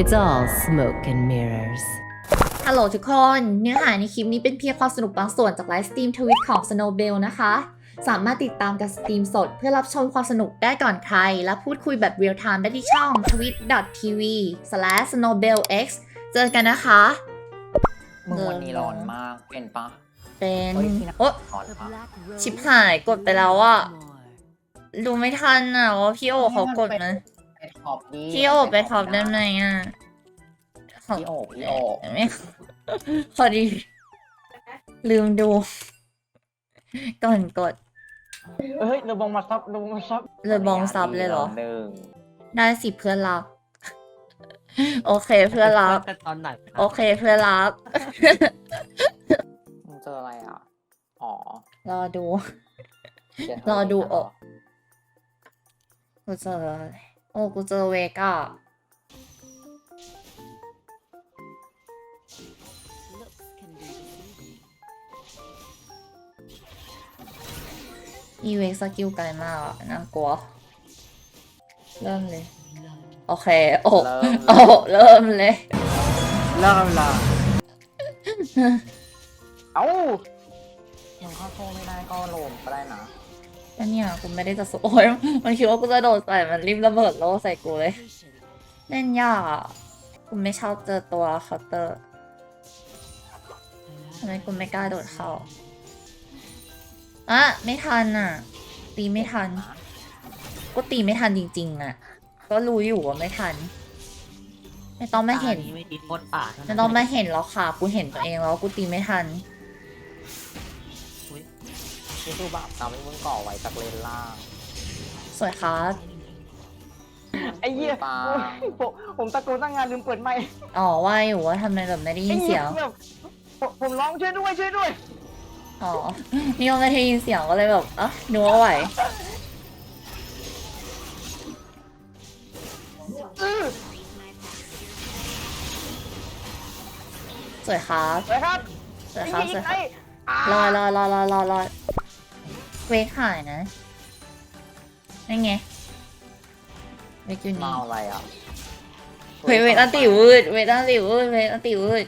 It's all smoke and mirrors. ฮัลโหลทุกคน เนื้อหาในคลิปนี้เป็นเพียงความสนุกบางส่วนจากไลฟ์สตรีมทวิตของ Snowbell นะคะ สามารถติดตามการสตรีมสดเพื่อรับชมความสนุกได้ก่อนใคร และพูดคุยแบบเรียลไทม์ได้ที่ช่อง twit.tv/snowbellx เจอกันนะคะ มึงวันนี้ร้อนมากเป็นปะเป็นเฮ้ยที่ไหนโอ๊ะร้อนปะชิบหายกดไปแล้วอะดูไม่ทันอะว่าพี่โอเขากดนะ ไปท็อปดิพี่โอไปท็อปได้ไหมอะของพี่โอพี่โอไม่พอดี ลืมดู ก่อนกดเฮ้ยเราบองมาซับเราบองมาซับเลยบองซับเลยเหรอ หนึ่งได้สิเพื่อนรัก โอเคเพื่อนรักกันตอนไหนโอเคเพื่อนรัก มึงเจออะไรอะ อ๋อรอดูเยวรอดูอกกูเจออะไร โอ้กูเจอเวก้าอีเวกสกิลไกลมากอะน่ากลัว เริ่มเลย โอเค โอ้เริ่มโอ้เริ่มเลยเลิกเวลาเอ้ามึงเข้าโทษไม่ได้ก็โลมก็ได้นะ แล้วเนี่ยกูไม่ได้จะสโอ้ยมันคิดว่ากูจะโดดใส่มันริมระเบิดโลใส่กูเลย เล่นยากอะกูไม่ชอบเจอตัวเคาน์เตอร์ทำไมกูไม่กล้าโดดเข้าอะไม่ทันอะ ตีไม่ทัน ก็ตีไม่ทันจริงๆอะ ก็รู้อยู่ว่าไม่ทัน ไม่ต้องมาเห็นตไม่ดีโคตรป่าเท่าไม่นั้นต้องมาเห็นแล้วค่ะ กูเห็นตัวเองแล้วกูตีไม่ทัน นี่คือแบบตามที่มึงก่อไว้จากเลนล่าง สวยครับไอ้เหี้ยปาผมผมตะโกนตั้งงานลืมเปิดไมค์อ๋อว่าอยู่ว่าทำไมแบบไม่ได้ยิไอ้นเหี้เสียยงแบบผมผมร้องช่วยด้วยช่วยด้วยอ๋อนี่ก็ไม่ได้ยินเสียงก็เลยแบบอะนึกว่าไหวอื้อสวยครับสวยครับสวยครับสยิวยงคไอ้รับรอรอรอรอรอรอ เวกหายนะนั่นไงเวกอยู่มานี่เอาอะไรอะเฮ้ยเวกอันติวืดเวกอันติวืดเวกอันติวืด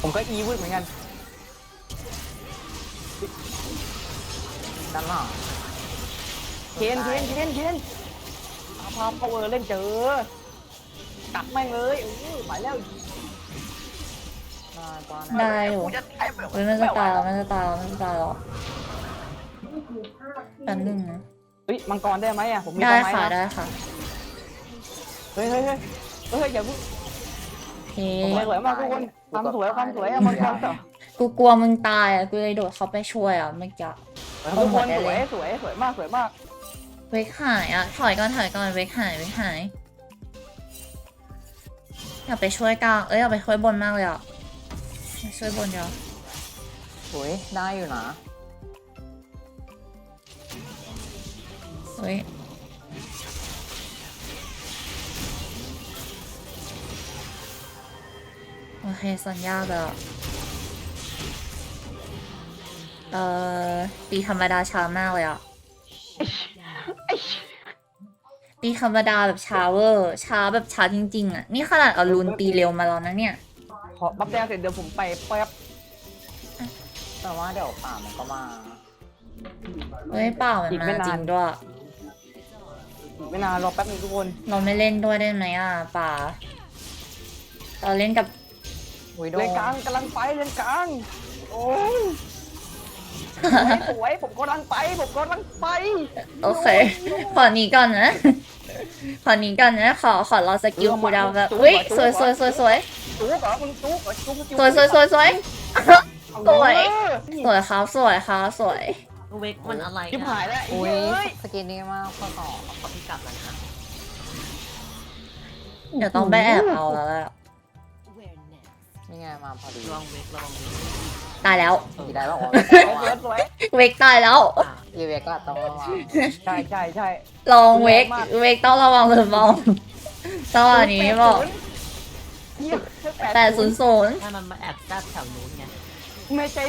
ผมก็อีวืดเหมือนกันด้านหลังเคนเคนเคนเคนเอาพาพาวเวอร์เล่นเจอกัดแม่งเลยอู้ไปแล้วมาก่อน ได้อยู่กูจะตายแบบเฮ้ยมันจะตายแล้วมันจะตายแล้วมันจะตายแล้วแป๊บนึงนะเฮ้ยมังกรได้ไหมอะผมมีได้ต้นไม้ค่ะนะได้ค่ะเฮ้ยเฮ้ยเฮ้ยเฮ้ยอย่าเพิ่งโอเคสวยมากทุกคนความสวยความสวยอะมังกรต่อกูกลัวมึงตายอะกูเลยโดดเข้าไปช่วยอะเมื่อกี้ทุกคนสวยสวยสวยมากสวยมากเวกหายอะถอยก่อนถอยก่อนเวกหายเวกหายอยากไปช่วยกลางเอ้ยอยากไปช่วยบนมากเลยอะ ไปช่วยบนเดียวสวยได้อยู่นะเฮ้ยโอเคสัญญาแบบเอ่อตีธรรมดาช้ามากเลยอะตีธรรมดาแบบช้าเวอร์ช้าแบบช้าจริงๆอะนี่ขนาดเอารุนตีเร็วมาแล้วนะเนี่ย ขอบัฟแดงเสร็จเดี๋ยวผมไปแป๊บแต่ว่าเดี๋ยวป่ามันก็มา เฮ้ยเปล่ามันมาจริงด้วยอีกไม่นานรอแป๊บนึงทุกคนเราไม่เล่นด้วยได้ไหมอะป่าเราเล่นกับอุ้ยโดเลนนกลางกำลังไปเลนกลาง โอ้ย สวยผมกำลังไปผมกำลังไปโอเค ขอหนี้ก่อนนะ ขอหนี้ก่อนนะ ขอขอรอสกิลคูลดาวน์แบบอุ้ยสวยสวยสวยสวยจุกเหรอมึงจุกเหรอจุกสวยสวยสวยสวยสวยเออสวยครับสวยครับสวยเวกมันอะไรชิบหายแล้วไอ้อุ้ยเฮ้ยสกินนี้มากข้อต่อขอพี่กลับแล้วนะเดี๋ยวต้องไปแอบเอาแล้วแหละ นี่ไงมาพอดีลองเวกลองเวกตายแล้วดีได้ป่ะโอ้สวยสวยเวกตายแล้วป่ายีเวกก็ต้องระวังใช่ใช่ใช่ลองเวกเวกต้องระวังเลยมองตอนนี้บอกเหี้ยแปดศูนย์ศูนย์ถ้ามันมาแอบแซบแถวนู้นไงไม่ใช่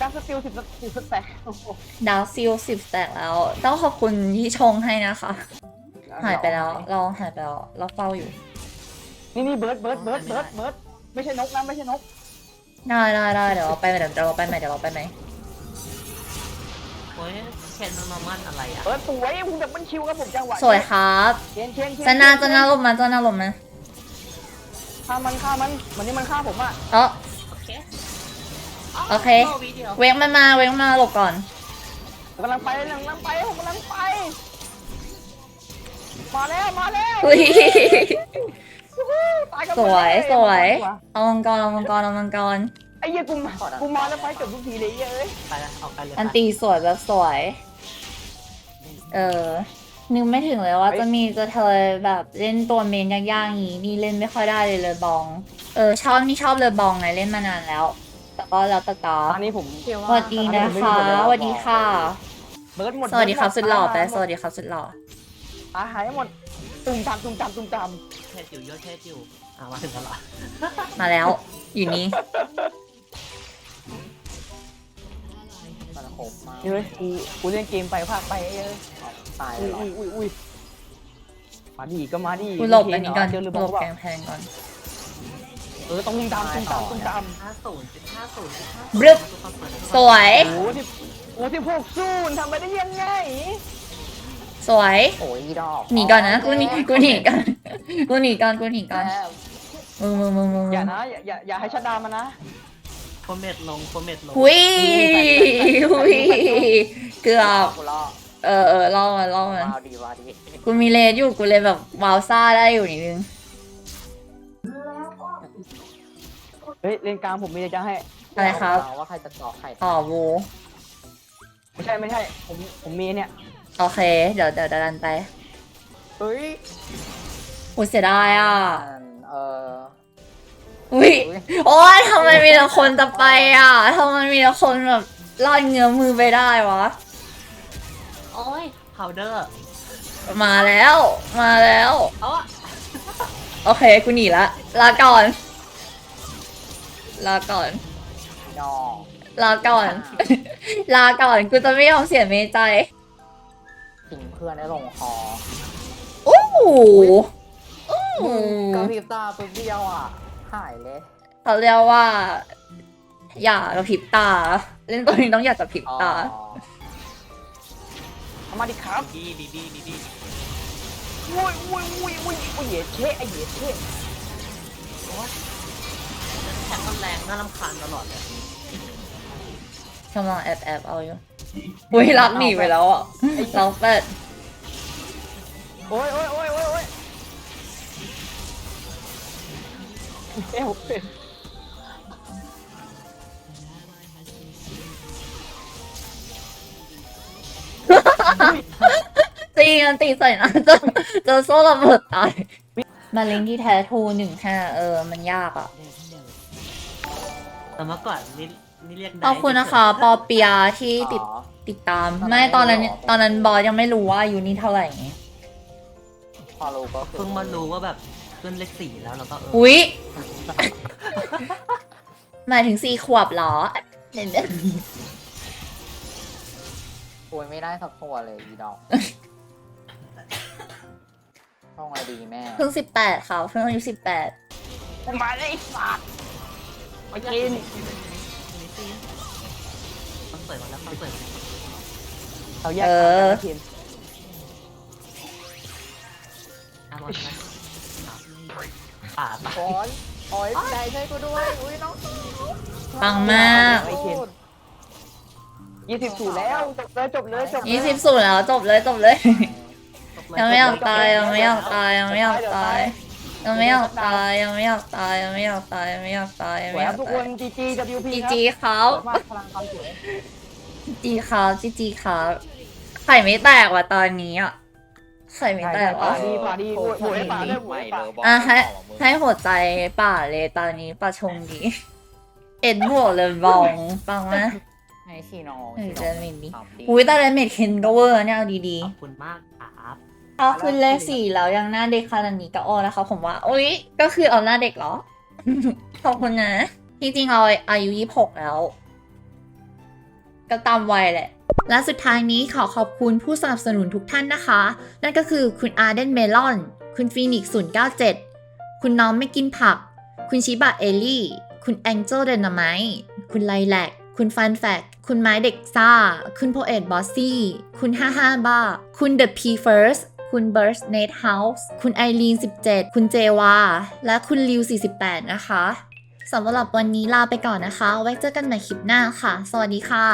ดักสติลสิบสิบสแต็กโอ้โหดาวซิลสิบแตกแล้ว ต้องขอบคุณที่ชงให้นะคะ หายไปแล้ว เราหายไปแล้ว เราเฝ้าอยู่ นี่นี่เบิร์ดเบิร์ดเบิร์ดเบิร์ดเบิร์ด ไม่ใช่นกนะไม่ใช่นกได้ได้ได้เดี๋ยวเราไปใหม่เดี๋ยวเราไปใหม่เดี๋ยวเราไปใหม่โอ้ยเคนมันมามั่นอะไรอะเบิร์ดสวยคุณดับเบิลคิวครับผมจังหวะสวยครับเชนเชนเชนจะหน้าจะหน้าลมมาจะหน้าลมมาฆ่ามันฆ่ามันเหมือนที่มันฆ่าผมอะเออโอเคโอเคโวิดีโอเวงมันมาเวงมาหลบก่อนผมกำลังไปกำลังไปผมกำลังไป มาแล้วมาแล้วอุ้ย ตายกันหสมดวยเลสวยเอามังกรเอามังกรเอามังกรไอ้เหี้ยกูมากูมาแล้วไปเกับทุกทีเลยเอ้ยไปละออกไปเลยอันตีสวยแบบสวย เออนึกไม่ถึงเลยว่าจะมีจะเธอแบบเล่นตัวเมนยากๆอย่างนี้นี่เล่นไม่ค่อยได้เลยเลยบอง เออชอบนี่ชอบเลยบองไงเล่นมานานแล้ว แต่ก็แล้วแต่ตาอันนี้ผมสวัสดีนะคะสวัสดีค่ะ เบิร์ดหมดสวัสดีครับสุดหล่อไปหมสวัสดีครับสุดหล่ออาหายหมด ตุ้มตามตุ้มตามตุ้มตามเทสอยู่โยเทสอยู่อะมาถึงแล้วเหรอมาแล้ว อยู่นี่มันโคบมากเฮ้ยกูกูเล่นเกมไปภาคไปเอ้ยตายอุ้ยแล้วอุ้ยอุ้ยอุ้ยมาดีก็มาดีกูหลบอันนี้ก่อนเจอหรือหเปลบล่าแกงแพงก่อน เออต้องตุ้มตามตุ้มตามตุ้มตามห้าศูนย์จุดห้าศูนย์จุดห้าบรึบสวย โอ้โหที่โอ้ที่พวกสู้ทำไปได้ยังไง สวย โอ้ยอีดอกหนีก่อนนะ กูหนี กูหนีก่อน กูหนีก่อน กูหนีก่อนแล้วมึงมึงมึงมึงอย่านะ อย่าอย่าอย่าให้ชัดดาวมันนะ โคเมตลงโคเมตลงหุยหุยเกือบ กูรอเออเออล่อมันล่อมัน ว้าวดีว้าวดีกูมีเลนอยู่ กูเลยแบบวาวซ่าได้อยู่นิดนึง เฮ้ยเลนกลางผมมีอะไรจะให้อะไรครับว่าใครจะเกาะใครอ๋อโวไม่ใช่ไม่ใช่ ผมผมมีเนี่ย โอเค เดี๋ยวเดี๋ยวดันไปเฮ้ยกูเสียดายอะ เออ อุ้ยโอ๊ยทำไมมีแต่คนจะไปอะทำไมมีแต่คนแบบรอดเงื้อมือไปได้วะ โอ้ยพาวเดอร์มาแล้ว มาแล้ว เอ๋อโอเค กูหนีละ ลาก่อน ลาก่อน ดอก ลาก่อน ลาก่อน กูจะไม่ยอมเสียเมใจ ทิ้งเพื่อนได้ลงคอโอ้โหโอ้โหกระพริบตาปุ๊บเดียวอะ หายเลย เขาเรียกว่า อย่ากระพริบตา เล่นตัวนี้ต้องอย่ากระพริบอ๋อตา เอามาดิครับดีดีดีดีดีอุ้ยอุ้ยอุ้ยอุ้ยอุ้ยเหยียดเช่ไอเหยียดเช่โอ้ยแท็กมันแรงน่ารำคาญตลอดเลย กำลังแอบแอบเอาอยู่อุ้ยรักหนีไปแล้วอะเราเป็ดโอ้ยโอ้ยโอ้ยโอ้ยโอ้ยเอ้วเอ้วตีกันตีใส่หนะจนจนโซ่ระเบิดตายมาลิงก์ที่แท้ทูหนึ่งห้าเออ มันยากอะแต่เมื่อก่อนนี่ นี่เรียกขอบคุณนะคะ ปอเปียที่ติดอ๋อ ติดตามตอนนั้นไม่ตอนนั้นไม่รู้หรอตอนนั้นบอสยังไม่รู้ว่าอายู่นี่เท่าไหร่ไงพอรู้ก็คือเพิ่งมารู้ว่าแบบขึ้นเลขสี่แล้วแล้วก็เอออุ๊ยหมายถึงสี่ขวบเหรอเห็นไหมโอ้ยไม่ได้สักตัวเลยอีดอกช่องไอดีแม่เพิ่งสิบแปดค่ะเพิ่งอายุสิบแปดผมมาเลยไอ้สัตว์มากิน คอนเสิร์ตมาแล้วคอนเสิร์ตมาแล้วเขาแยกทางกันนะกินอะวันนั้นป่าป่าโอ้ยโอ้ยใจช่วยกูด้วย อุ้ยน้องปังมากไอ้เคนยี่สิบสูแล้วจบเลยจบเลยจบเลยยี่สิบสูแล้วจบเลยจบเลยตกเลยังไม่อยากตกเลตายยังไม่อยากตายยังไม่อยากตาย ยังไม่อยากตายยังไม่อยากตายยังไม่อยากตายยังไม่อยากตายยังสไม่วยอครัยาบกทุกคตายนจีจี WP จีครับจีเขาสวยมากพลังความสวยจีเขาจีจีเขาไข่ไม่แตกว่ะตอนนี้อะไข่ไม่แตกป่าว่ะ ดีป่าดีโหวตโหวตให้ป่าด้โหวตให้ป่าอะให้ให้หัวใจป่าเลยตอนนี้ป่าชงดี เอ็นหัวเลยบองฟังไหม ให้ชีน้องเออชีเจน้อองมินดีทำดีอุ้ยแต่เดเมจเคนก็เวอร์เนี่ยเอาดีขอบคุณมากครับ ถ้าขึ้นเลขสี่แล้วยังหน้าเด็กขนาดนี้ก็อ้นะคะผมว่าอุ้ยก็คือเอาหน้าเด็กเหรอ ขอบคุณนะ จริงๆเราอายุยี่หกแล้ว ก็ตามวัยแหละ และสุดท้ายนี้ขอขอบคุณผู้สนับสนุนทุกท่านนะคะ นั่นก็คือคุณอาร์เดนเมลอน คุณฟีนิกซ์097 คุณน้องไม่กินผัก คุณชิบะเอลี่ คุณแองเจิลเดนามคุณไลแลกคุณฟันแฟกคุณไม้เด็กซ่า คุณโพเอตบอสซี่ คุณ55บ้า คุณ The P First คุณเบิร์ตเนทเฮาส์คุณไอรีน17 คุณเจวา และคุณลิว 48 นะคะสำหรับวันนี้ลาไปก่อนนะคะ ไว้เจอกันใหม่คลิปหน้าค่ะ สวัสดีค่ะ